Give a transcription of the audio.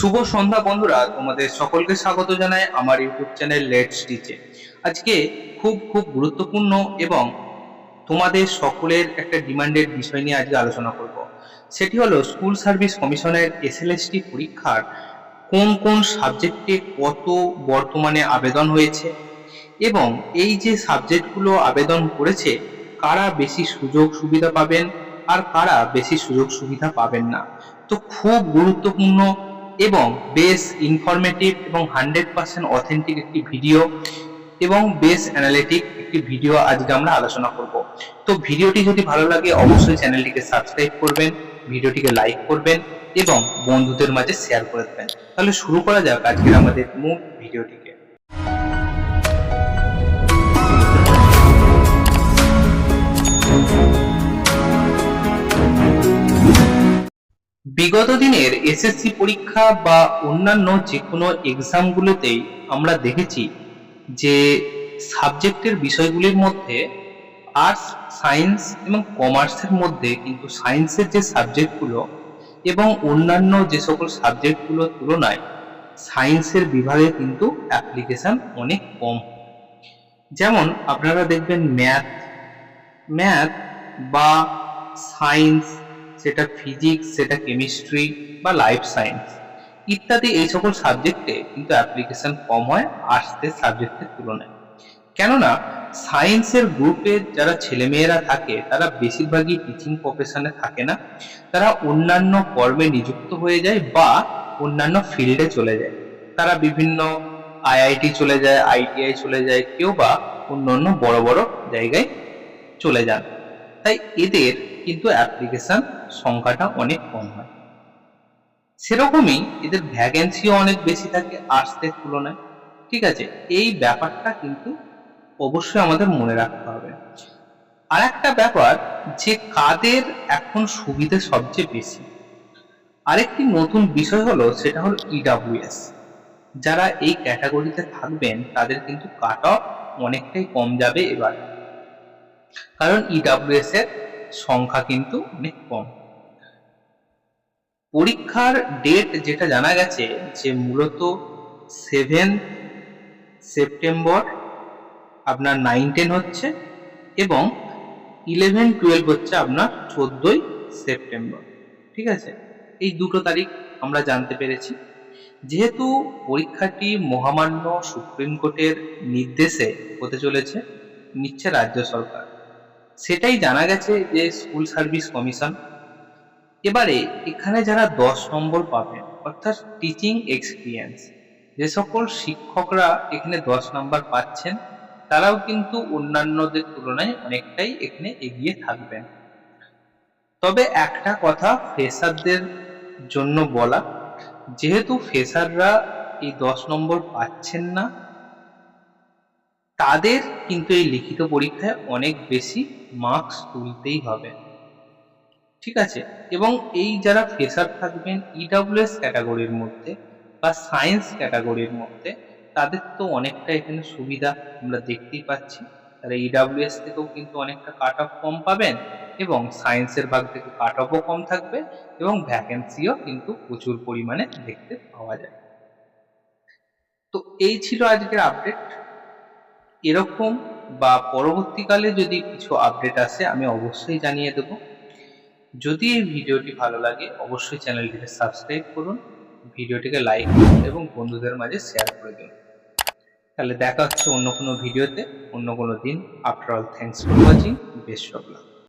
শুভ সন্ধ্যা বন্ধুরা, তোমাদের সকলকে স্বাগত জানাই আমার ইউটিউব চ্যানেল লেটস টিচে আজকে খুব খুব গুরুত্বপূর্ণ এবং তোমাদের সকলের একটা ডিমান্ডের বিষয় নিয়ে আজকে আলোচনা করব। সেটি হলো স্কুল সার্ভিস কমিশনের এসএলএসটি পরীক্ষার কোন কোন সাবজেক্টে কত বর্তমানে আবেদন হয়েছে এবং এই যে সাবজেক্টগুলো আবেদন করেছে, কারা বেশি সুযোগ সুবিধা পাবেন আর কারা বেশি সুযোগ সুবিধা পাবেন না? তো খুব গুরুত্বপূর্ণ এবং বেশ ইনফরমেটিভ এবং হান্ড্রেড পার্সেন্ট অথেন্টিক একটি ভিডিও এবং বেশ অ্যানালিটিক একটি ভিডিও আজকে আমরা আলোচনা করব। তো ভিডিওটি যদি ভালো লাগে, অবশ্যই চ্যানেলটিকে সাবস্ক্রাইব করবেন ভিডিওটিকে লাইক করবেন এবং বন্ধুদের মাঝে শেয়ার করে দেবেন। তাহলে শুরু করা যাক আজকের আমাদের মূল ভিডিওটিকে বিগত দিনের এসএসসি পরীক্ষা বা অন্যান্য যে কোনো এক্সামগুলোতেই আমরা দেখেছি যে সাবজেক্টের বিষয়গুলির মধ্যে আর্টস সায়েন্স এবং কমার্সের মধ্যে কিন্তু সায়েন্সের যে সাবজেক্টগুলো এবং অন্যান্য যে সকল সাবজেক্টগুলোর তুলনায় সায়েন্সের বিভাগে কিন্তু অ্যাপ্লিকেশন অনেক কম। যেমন আপনারা দেখবেন ম্যাথ ম্যাথ বা সায়েন্স সেটা ফিজিক্স সেটা কেমিস্ট্রি বা লাইফ সায়েন্স ইত্যাদি এই সকল সাবজেক্টে কিন্তু অ্যাপ্লিকেশন কম হয় আর্টসের সাবজেক্টের তুলনায়। কেননা সায়েন্সের গ্রুপে যারা ছেলেমেয়েরা থাকে, তারা বেশিরভাগই টিচিং প্রফেশনে থাকে না। তারা অন্যান্য কর্মে নিযুক্ত হয়ে যায় বা অন্যান্য ফিল্ডে চলে যায়। তারা বিভিন্ন আইআইটি চলে যায় আইটিআই চলে যায়, কেউ বা অন্য অন্য বড় বড় জায়গায় চলে যান। তাই এদের কিন্তু অ্যাপ্লিকেশন সংখ্যাটা অনেক কম হয়। সেরকমই এদের ভ্যাকেন্সিও অনেক বেশি থাকে আর্টসের তুলনায়, ঠিক আছে? এই ব্যাপারটা কিন্তু অবশ্যই আমাদের মনে রাখতে হবে। আর একটা ব্যাপার, যে কাদের এখন সুবিধে সবচেয়ে বেশি। আরেকটি নতুন বিষয় হলো সেটা হলো ইডাব্লিউএস যারা এই ক্যাটাগরিতে থাকবেন, তাদের কিন্তু কাট অফ অনেকটাই কম যাবে এবার। কারণ ইডাব্লিউএস এর সংখ্যা কিন্তু অনেক কম। পরীক্ষার ডেট যেটা জানা গেছে যে মূলত সেভেন সেপ্টেম্বর আপনার নাইন টেন হচ্ছে এবং ইলেভেন টুয়েলভ হচ্ছে আপনার চোদ্দোই সেপ্টেম্বর ঠিক আছে? এই দুটো তারিখ আমরা জানতে পেরেছি। যেহেতু পরীক্ষাটি মহামান্য সুপ্রিম কোর্টের নির্দেশে হতে চলেছে, নিচ্ছে রাজ্য সরকার। সেটাই জানা গেছে যে স্কুল সার্ভিস কমিশন এবারে এখানে যারা দশ নম্বর পাবেন, অর্থাৎ টিচিং এক্সপিরিয়েন্স যে সকল শিক্ষকরা এখানে দশ নম্বর পাচ্ছেন, তারাও কিন্তু অন্যান্যদের তুলনায় অনেকটাই এখানে এগিয়ে থাকবেন। তবে একটা কথা ফ্রেশারদের জন্য বলা, যেহেতু ফ্রেশাররা এই দশ নম্বর পাচ্ছেন না তাদের কিন্তু এই লিখিত পরীক্ষায় অনেক বেশি মার্কস তুলতেই হবে। ঠিক আছে? এবং এই যারা ফ্রেশার থাকবেন ইডাব্লিউএস ক্যাটাগরির মধ্যে বা সায়েন্স ক্যাটাগরির মধ্যে, তাদের তো অনেকটা এখানে সুবিধা আমরা দেখতেই পাচ্ছি। তারা ইডাব্লিউএস থেকেও কিন্তু অনেকটা কাট অফ কম পাবেন এবং সায়েন্সের ভাগ থেকে কাট অফও কম থাকবে এবং ভ্যাকেন্সিও কিন্তু প্রচুর পরিমাণে দেখতে পাওয়া যায়। তো এই ছিল আজকের আপডেট এরকম বা পরবর্তীকালে যদি কিছু আপডেট আসে, আমি অবশ্যই জানিয়ে দেব। যদি এই ভিডিওটি ভালো লাগে, অবশ্যই চ্যানেলটিকে সাবস্ক্রাইব করুন, ভিডিওটিকে লাইক করুন এবং বন্ধুদের মাঝে শেয়ার করে দিন। তাহলে দেখা হচ্ছে অন্য কোনো ভিডিওতে, অন্য কোনো দিন। After all thanks for watching best of luck